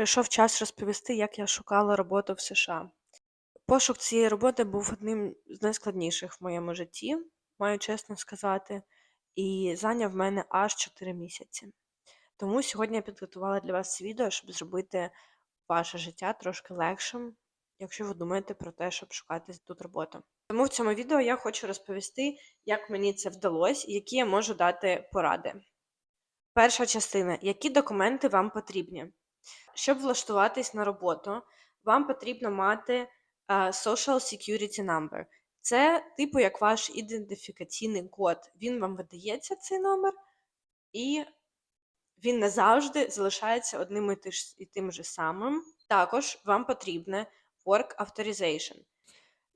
прийшов час розповісти, як я шукала роботу в США. Пошук цієї роботи був одним з найскладніших в моєму житті, маю чесно сказати, і зайняв мене аж 4 місяці. Тому сьогодні я підготувала для вас відео, щоб зробити ваше життя трошки легшим, якщо ви думаєте про те, щоб шукати тут роботу. Тому в цьому відео я хочу розповісти, як мені це вдалося і які я можу дати поради. Перша частина. Які документи вам потрібні? Щоб влаштуватись на роботу, вам потрібно мати Social Security Number. Це типу як ваш ідентифікаційний код. Він вам видається цей номер, і він не завжди залишається одним і тим же самим. Також вам потрібне Work Authorization.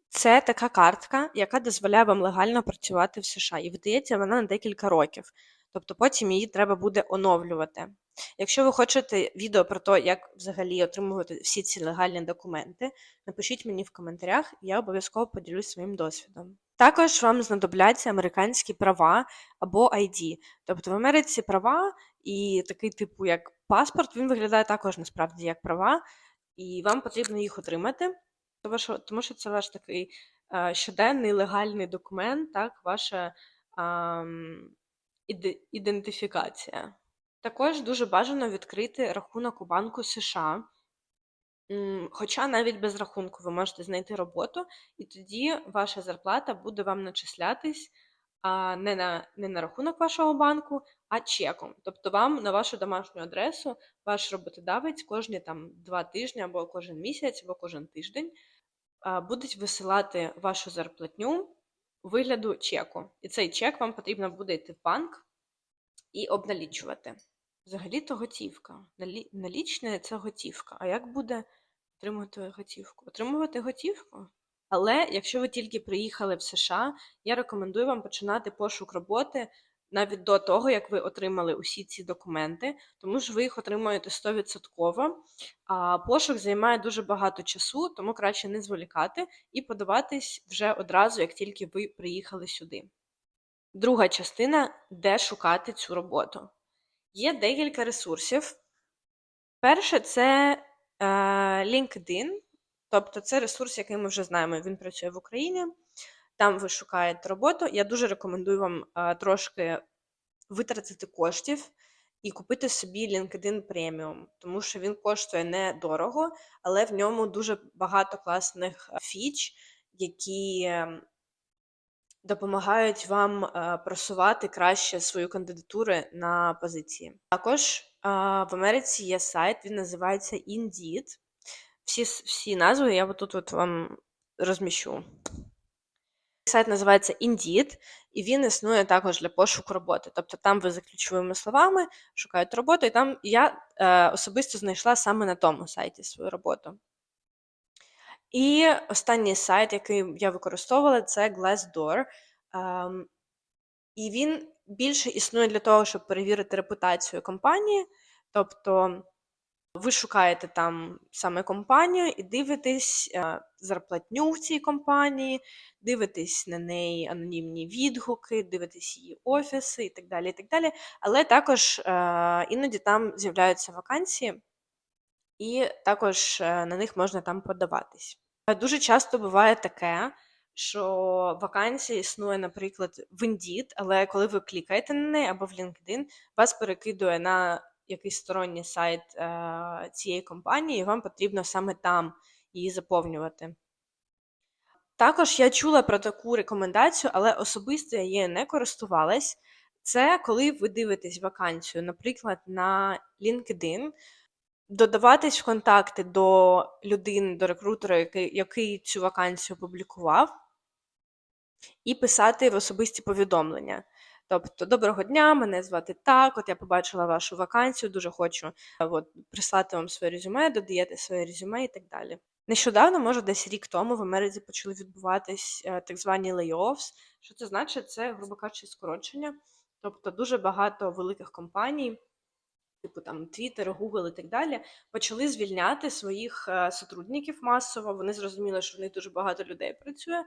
Це така картка, яка дозволяє вам легально працювати в США, і видається вона на декілька років. Тобто потім її треба буде оновлювати. Якщо ви хочете відео про те, як взагалі отримувати всі ці легальні документи, напишіть мені в коментарях, я обов'язково поділюсь своїм досвідом. Також вам знадобляться американські права або ID. Тобто в Америці права і такий типу, як паспорт, він виглядає також насправді як права, і вам потрібно їх отримати, тому що, це ваш такий е, щоденний легальний документ, так, ваша іде- ідентифікація. Також дуже бажано відкрити рахунок у Банку США. Хоча навіть без рахунку ви можете знайти роботу, і тоді ваша зарплата буде вам начислятись не на, не на рахунок вашого банку, а чеком. Тобто вам на вашу домашню адресу ваш роботодавець кожні там два тижні або кожен місяць, або кожен тиждень будуть висилати вашу зарплатню вигляду чеку. І цей чек вам потрібно буде йти в банк і обналічувати. Взагалі-то готівка. Налічне це готівка. А як буде отримувати готівку? Отримувати готівку? Але якщо ви тільки приїхали в США, я рекомендую вам починати пошук роботи навіть до того, як ви отримали усі ці документи, тому що ви їх отримуєте 100%, а пошук займає дуже багато часу, тому краще не зволікати і подаватись вже одразу, як тільки ви приїхали сюди. Друга частина де шукати цю роботу. Є декілька ресурсів. Перше це е, LinkedIn, тобто це ресурс, який ми вже знаємо. Він працює в Україні. Там ви шукаєте роботу. Я дуже рекомендую вам е, трошки витратити коштів і купити собі LinkedIn Premium, тому що він коштує недорого, але в ньому дуже багато класних е, фіч, які е, допомагають вам е, просувати краще свою кандидатуру на позиції. Також е, в Америці є сайт, він називається Indeed. Всі, всі назви я тут от вам розміщу. Сайт називається Indeed, і він існує також для пошуку роботи. Тобто там ви за ключовими словами шукаєте роботу, і там я е, особисто знайшла саме на тому сайті свою роботу. І останній сайт, який я використовувала, це Glassdoor. Ем, і він більше існує для того, щоб перевірити репутацію компанії. Тобто ви шукаєте там саме компанію і дивитесь е, зарплатню в цій компанії, дивитесь на неї анонімні відгуки, дивитесь її офіси і так далі. І так далі. Але також е, іноді там з'являються вакансії, і також е, на них можна там подаватись. Дуже часто буває таке, що вакансія існує, наприклад, в Indeed, але коли ви клікаєте на неї або в LinkedIn, вас перекидує на якийсь сторонній сайт е, цієї компанії, і вам потрібно саме там її заповнювати. Також я чула про таку рекомендацію, але особисто я її не користувалась. Це коли ви дивитесь вакансію, наприклад, на LinkedIn, додаватись в контакти до людини, до рекрутера, який, який цю вакансію опублікував, і писати в особисті повідомлення. Тобто, доброго дня, мене звати так, от я побачила вашу вакансію, дуже хочу е, от, прислати вам своє резюме, додаєте своє резюме і так далі. Нещодавно, може, десь рік тому в Америці почали відбуватись е, так звані layoffs. Що це значить? Це, грубо кажучи, скорочення. Тобто дуже багато великих компаній, типу там Twitter, Google і так далі, почали звільняти своїх е, сотрудників масово. Вони зрозуміли, що в них дуже багато людей працює.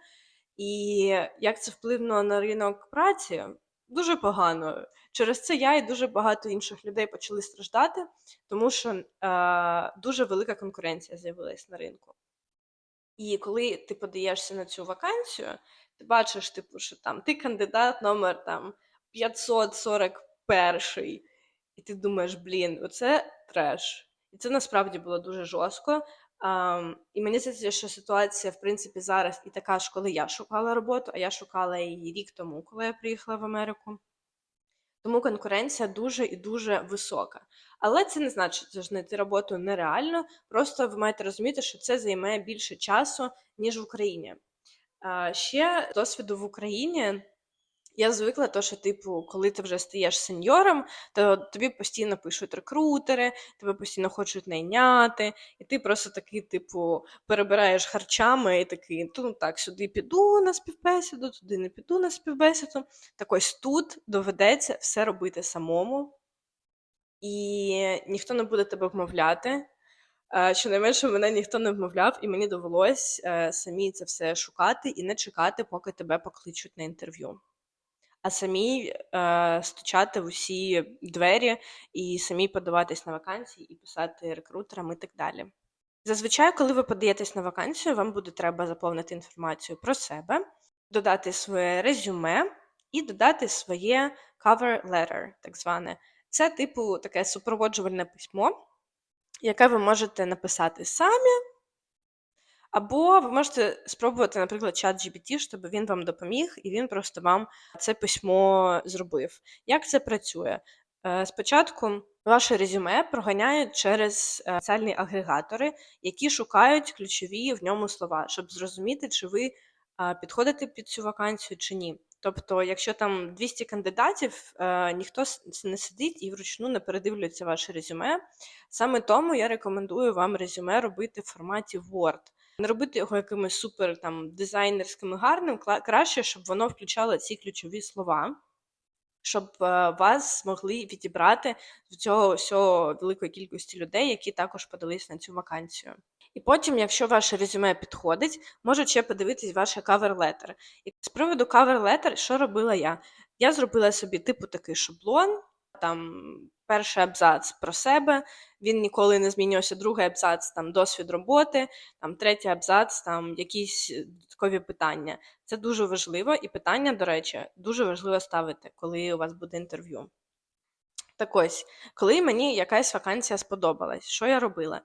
І як це вплинуло на ринок праці? Дуже погано. Через це я і дуже багато інших людей почали страждати, тому що е, дуже велика конкуренція з'явилась на ринку. І коли ти подаєшся на цю вакансію, ти бачиш, типу, що там ти кандидат номер там 541, і ти думаєш, блін, оце треш. І це насправді було дуже жорстко. Um, і мені здається, що ситуація, в принципі, зараз і така ж, коли я шукала роботу, а я шукала її рік тому, коли я приїхала в Америку. Тому конкуренція дуже і дуже висока. Але це не значить, що знайти роботу нереально. Просто ви маєте розуміти, що це займе більше часу, ніж в Україні. Ще досвіду в Україні. Я звикла, то, що, типу, коли ти вже стаєш сеньором, то тобі постійно пишуть рекрутери, тебе постійно хочуть найняти, і ти просто такий, типу, перебираєш харчами і такий, ну так, сюди піду на співбесіду, туди не піду на співбесіду. Так ось тут доведеться все робити самому, і ніхто не буде тебе вмовляти. Щонайменше мене ніхто не вмовляв, і мені довелось е, самі це все шукати і не чекати, поки тебе покличуть на інтерв'ю а самі е, стучати в усі двері і самі подаватись на вакансії і писати рекрутерам і так далі. Зазвичай, коли ви подаєтесь на вакансію, вам буде треба заповнити інформацію про себе, додати своє резюме і додати своє cover letter, так зване. Це, типу, таке супроводжувальне письмо, яке ви можете написати самі. Або ви можете спробувати, наприклад, чат GPT, щоб він вам допоміг, і він просто вам це письмо зробив. Як це працює? Е, спочатку ваше резюме проганяють через е, спеціальні агрегатори, які шукають ключові в ньому слова, щоб зрозуміти, чи ви підходите під цю вакансію чи ні. Тобто, якщо там 200 кандидатів, е, ніхто не сидить і вручну не передивлюється ваше резюме. Саме тому я рекомендую вам резюме робити в форматі Word. Не робити його якимось супер там дизайнерським і гарним, краще, щоб воно включало ці ключові слова, щоб е, вас змогли відібрати з цього всього великої кількості людей, які також подались на цю вакансію. І потім, якщо ваше резюме підходить, можуть ще подивитись ваше кавер-летер. І з приводу кавер-летер, що робила я? Я зробила собі типу такий шаблон, там перший абзац про себе, він ніколи не змінювався, другий абзац там досвід роботи, там третій абзац, там якісь додаткові питання. Це дуже важливо, і питання, до речі, дуже важливо ставити, коли у вас буде інтерв'ю. Так ось, коли мені якась вакансія сподобалась, що я робила?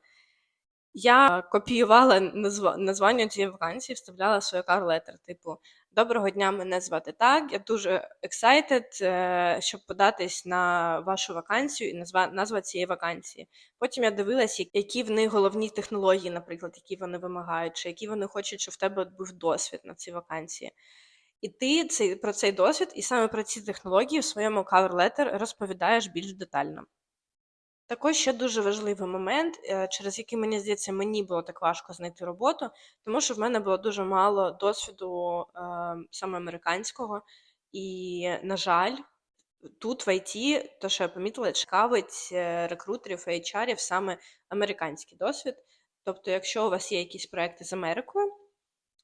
Я копіювала назва названня цієї вакансії, вставляла своє кар-летер, типу Доброго дня, мене звати так. Я дуже excited, е, щоб податись на вашу вакансію і назва назва цієї вакансії. Потім я дивилася, які в них головні технології, наприклад, які вони вимагають, чи які вони хочуть, щоб в тебе був досвід на цій вакансії. І ти цей про цей досвід, і саме про ці технології в своєму cover letter розповідаєш більш детально. Також ще дуже важливий момент, е, через який, мені здається, мені було так важко знайти роботу, тому що в мене було дуже мало досвіду е, саме американського. І, на жаль, тут в IT, то що я помітила, цікавить е, рекрутерів і HR саме американський досвід. Тобто, якщо у вас є якісь проекти з Америкою,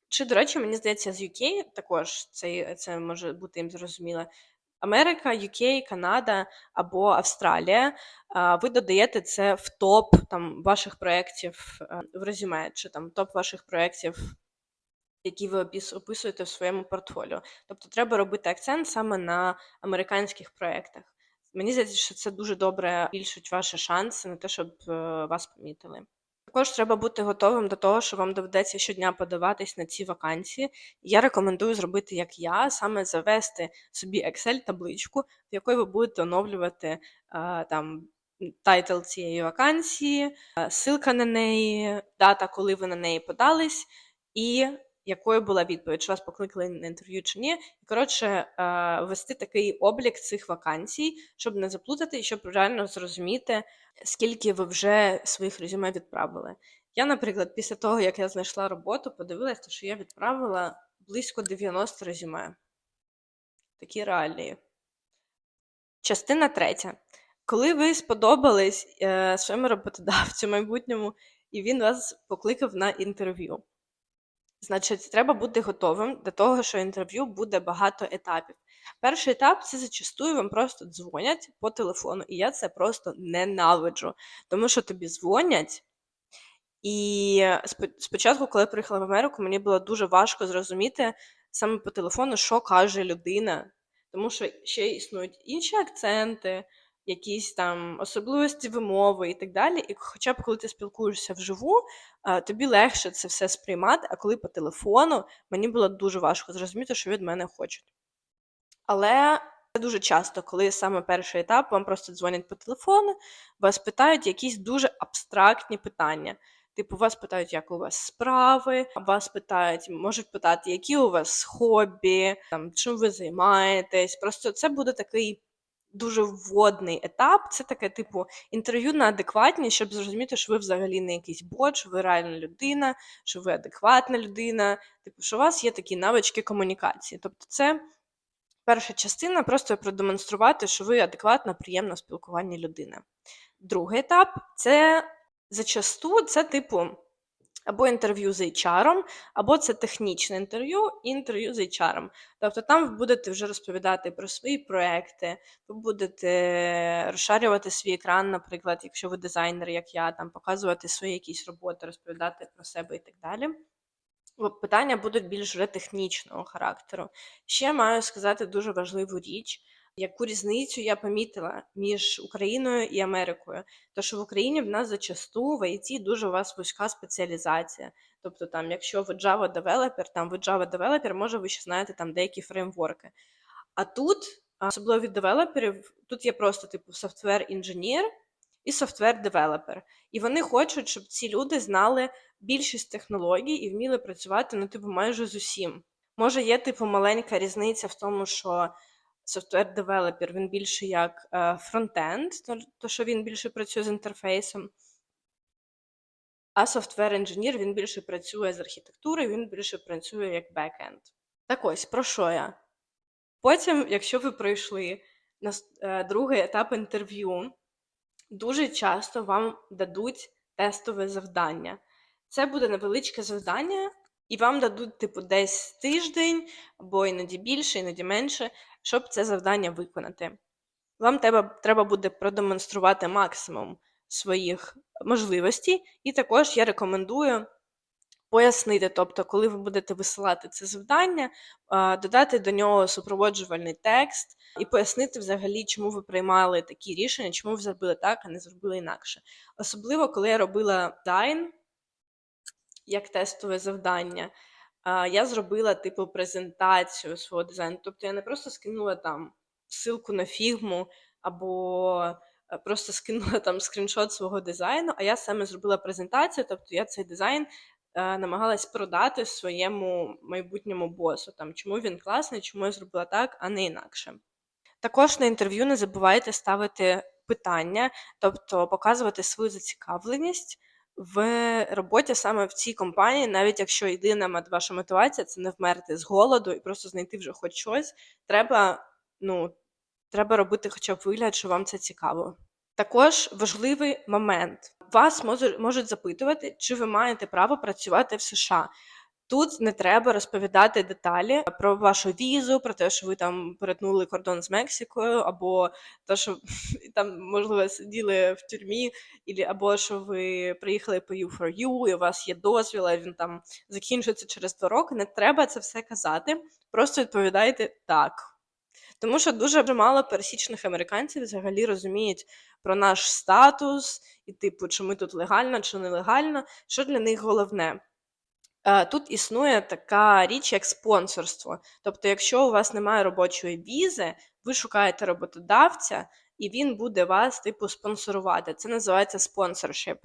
чи, до речі, мені здається, з UK також це це може бути їм зрозуміло. Америка, UK, Канада або Австралія. Ви додаєте це в топ там ваших проєктів е, в резюме, чи там топ ваших проєктів, які ви описуєте в своєму портфоліо. Тобто треба робити акцент саме на американських проєктах. Мені здається, що це дуже добре збільшить ваші шанси на те, щоб е, вас помітили. Також треба бути готовим до того, що вам доведеться щодня подаватись на ці вакансії. Я рекомендую зробити, як я, саме завести собі Excel-табличку, в якої ви будете оновлювати там тайтл цієї вакансії, ссылка на неї, дата, коли ви на неї подались, і якою була відповідь, чи вас покликали на інтерв'ю чи ні. І коротше, вести такий облік цих вакансій, щоб не заплутати і щоб реально зрозуміти, скільки ви вже своїх резюме відправили. Я, наприклад, після того, як я знайшла роботу, подивилася, що я відправила близько 90 резюме. Такі реалії. Частина третя. Коли ви сподобались е, своєму роботодавцю майбутньому, і він вас покликав на інтерв'ю. Значить, треба бути готовим до того, що інтерв'ю буде багато етапів. Перший етап це зачастую вам просто дзвонять по телефону, і я це просто ненавиджу, тому що тобі дзвонять. І спо- спочатку, коли я приїхала в Америку, мені було дуже важко зрозуміти саме по телефону, що каже людина, тому що ще існують інші акценти, якісь там особливості вимови і так далі. І хоча б коли ти спілкуєшся вживу, тобі легше це все сприймати, а коли по телефону, мені було дуже важко зрозуміти, що від мене хочуть. Але це дуже часто, коли саме перший етап, вам просто дзвонять по телефону, вас питають якісь дуже абстрактні питання. Типу, вас питають, як у вас справи, вас питають, можуть питати, які у вас хобі, там, чим ви займаєтесь. Просто це буде такий дуже вводний етап. Це таке, типу, інтерв'ю на адекватність, щоб зрозуміти, що ви взагалі не якийсь бот, що ви реальна людина, що ви адекватна людина, типу, що у вас є такі навички комунікації. Тобто, це перша частина просто продемонструвати, що ви адекватна, приємна в спілкуванні людина. Другий етап це зачасту це типу або інтерв'ю з HR, або це технічне інтерв'ю і інтерв'ю з HR. Тобто там ви будете вже розповідати про свої проекти, ви будете розшарювати свій екран, наприклад, якщо ви дизайнер, як я, там показувати свої якісь роботи, розповідати про себе і так далі. Питання будуть більш вже технічного характеру. Ще маю сказати дуже важливу річ, яку різницю я помітила між Україною і Америкою. То що в Україні в нас зачасту в IT дуже у вас вузька спеціалізація. Тобто, там, якщо ви Java девелопер, там ви Java девелопер, може ви ще знаєте там деякі фреймворки. А тут, особливо від девелоперів, тут є просто типу софтвер інженер і софтвер девелопер. І вони хочуть, щоб ці люди знали більшість технологій і вміли працювати ну, типу, майже з усім. Може, є типу маленька різниця в тому, що софтвер девелопер він більше як е, фронтенд, то, що він більше працює з інтерфейсом. А софтвер інженір він більше працює з архітектурою, він більше працює як бекенд. Так ось, про що я? Потім, якщо ви пройшли на е, другий етап інтерв'ю, дуже часто вам дадуть тестове завдання. Це буде невеличке завдання, і вам дадуть, типу, десь тиждень, або іноді більше, іноді менше, щоб це завдання виконати. Вам треба, треба буде продемонструвати максимум своїх можливостей, і також я рекомендую пояснити, тобто, коли ви будете висилати це завдання, додати до нього супроводжувальний текст і пояснити взагалі, чому ви приймали такі рішення, чому ви зробили так, а не зробили інакше. Особливо, коли я робила дайн як тестове завдання, я зробила типу презентацію свого дизайну. Тобто я не просто скинула там ссылку на фігму або е, просто скинула там скріншот свого дизайну, а я саме зробила презентацію, тобто я цей дизайн е, намагалась продати своєму майбутньому босу. Там, Чому він класний, чому я зробила так, а не інакше. Також на інтерв'ю не забувайте ставити питання, тобто показувати свою зацікавленість в роботі саме в цій компанії, навіть якщо єдина ваша мотивація це не вмерти з голоду і просто знайти вже хоч щось, треба, ну, треба робити хоча б вигляд, що вам це цікаво. Також важливий момент. Вас можуть запитувати, чи ви маєте право працювати в США. Тут не треба розповідати деталі про вашу візу, про те, що ви там перетнули кордон з Мексикою, або те, що там, можливо, сиділи в тюрмі, або що ви приїхали по U4U, і у вас є дозвіл, а він там закінчується через два роки. Не треба це все казати. Просто відповідайте так. Тому що дуже мало пересічних американців взагалі розуміють про наш статус і, типу, чи ми тут легально, чи нелегально, що для них головне. Е, тут існує така річ, як спонсорство. Тобто, якщо у вас немає робочої візи, ви шукаєте роботодавця, і він буде вас, типу, спонсорувати. Це називається спонсоршип.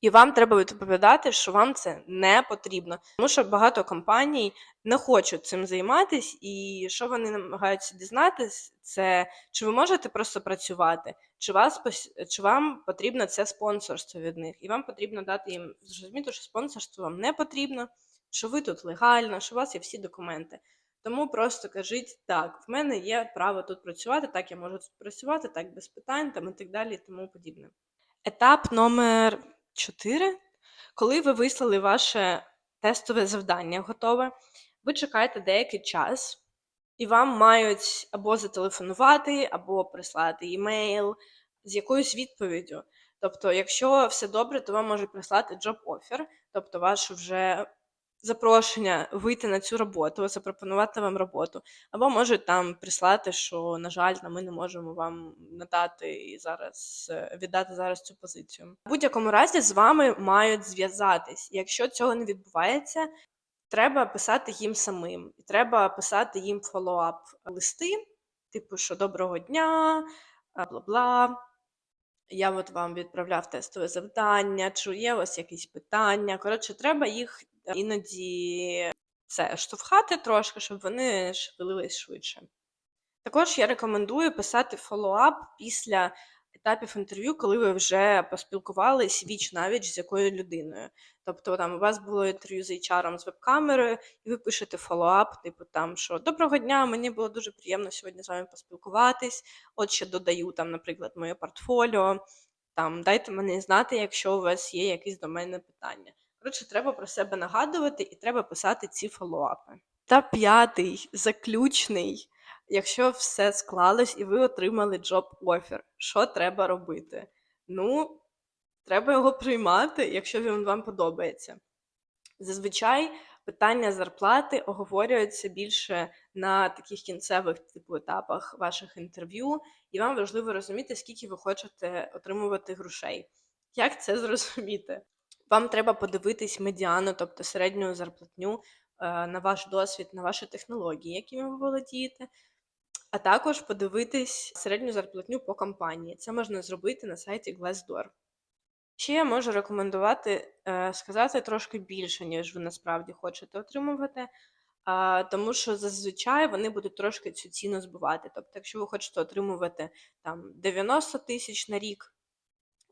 І вам треба відповідати, що вам це не потрібно. Тому що багато компаній не хочуть цим займатися, і що вони намагаються дізнатися, це чи ви можете просто працювати, чи вас чи вам потрібно це спонсорство від них, і вам потрібно дати їм зрозуміти, що спонсорство вам не потрібно, що ви тут легально, що у вас є всі документи. Тому просто кажіть так, в мене є право тут працювати, так я можу тут працювати, так без питань там і так далі, і тому подібне. Етап номер 4. Коли ви вислали ваше тестове завдання готове, ви чекаєте деякий час, і вам мають або зателефонувати, або прислати імейл з якоюсь відповіддю. Тобто, якщо все добре, то вам можуть прислати job offer, тобто вашу вже запрошення вийти на цю роботу, запропонувати вам роботу, або можуть там прислати, що, на жаль, ми не можемо вам надати і зараз е, віддати зараз цю позицію. В будь-якому разі з вами мають зв'язатись. Якщо цього не відбувається, треба писати їм самим. І треба писати їм фоллоуап листи, типу, що доброго дня, бла-бла. Я от вам відправляв тестове завдання, чи є вас якісь питання. Коротше, треба їх іноді це штовхати трошки, щоб вони шевелились швидше. Також я рекомендую писати фоллоуап після етапів інтерв'ю, коли ви вже поспілкувались віч навіч з якою людиною. Тобто там у вас було інтерв'ю з HR з веб-камерою, і ви пишете фоллоуап, типу там, що доброго дня, мені було дуже приємно сьогодні з вами поспілкуватись. От ще додаю там, наприклад, моє портфоліо. Там дайте мені знати, якщо у вас є якісь до мене питання. Коротше, треба про себе нагадувати і треба писати ці фоллоуапи. Та п'ятий, заключний. Якщо все склалось і ви отримали job offer, що треба робити? Ну, треба його приймати, якщо він вам подобається. Зазвичай питання зарплати оговорюються більше на таких кінцевих типу етапах ваших інтерв'ю, і вам важливо розуміти, скільки ви хочете отримувати грошей. Як це зрозуміти? Вам треба подивитись медіану, тобто середню зарплатню е, на ваш досвід, на ваші технології, якими ви володієте, а також подивитись середню зарплатню по компанії. Це можна зробити на сайті Glassdoor. Ще я можу рекомендувати е, сказати трошки більше, ніж ви насправді хочете отримувати, тому що зазвичай вони будуть трошки цю ціну збивати. Тобто, якщо ви хочете отримувати там 90 тисяч на рік,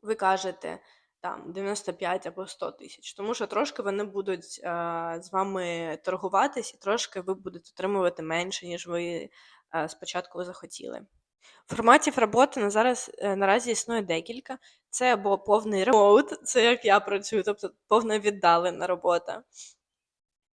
ви кажете там 95 або 100 тисяч, тому що трошки вони будуть а, з вами торгуватись, і трошки ви будете отримувати менше, ніж ви а, спочатку захотіли. Форматів роботи на зараз е, наразі існує декілька. Це або повний ремоут, це як я працюю, тобто повна віддалена робота.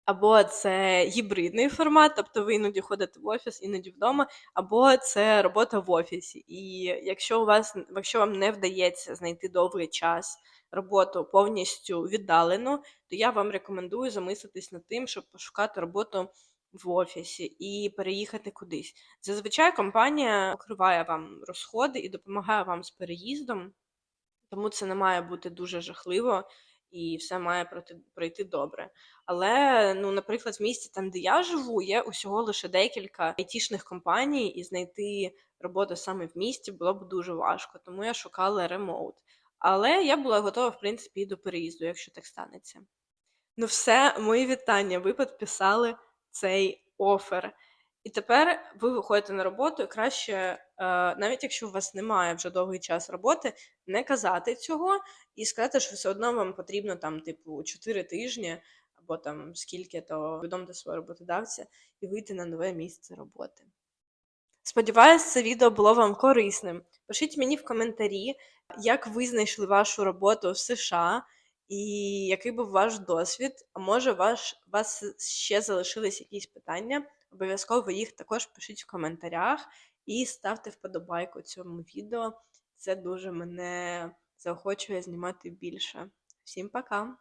Або це гібридний формат, тобто ви іноді ходите в офіс, іноді вдома, або це робота в офісі. І якщо у вас, якщо вам не вдається знайти довгий час роботу повністю віддалену, то я вам рекомендую замислитись над тим, щоб пошукати роботу в офісі і переїхати кудись. Зазвичай компанія покриває вам розходи і допомагає вам з переїздом, тому це не має бути дуже жахливо і все має пройти, пройти добре. Але, ну, наприклад, в місті, там, де я живу, є усього лише декілька айтішних компаній, і знайти роботу саме в місті було б дуже важко, тому я шукала ремоут. Але я була готова, в принципі, і до переїзду, якщо так станеться. Ну, все, мої вітання. Ви підписали цей офер. І тепер ви виходите на роботу, і краще, е, навіть якщо у вас немає вже довгий час роботи, не казати цього і сказати, що все одно вам потрібно там, типу, 4 тижні або там скільки, то повідомте свого роботодавця і вийти на нове місце роботи. Сподіваюсь, це відео було вам корисним. Пишіть мені в коментарі, як ви знайшли вашу роботу в США і який був ваш досвід. А може, ваш, у вас ще залишились якісь питання. Обов'язково їх також пишіть в коментарях і ставте вподобайку цьому відео. Це дуже мене заохочує знімати більше. Всім пока!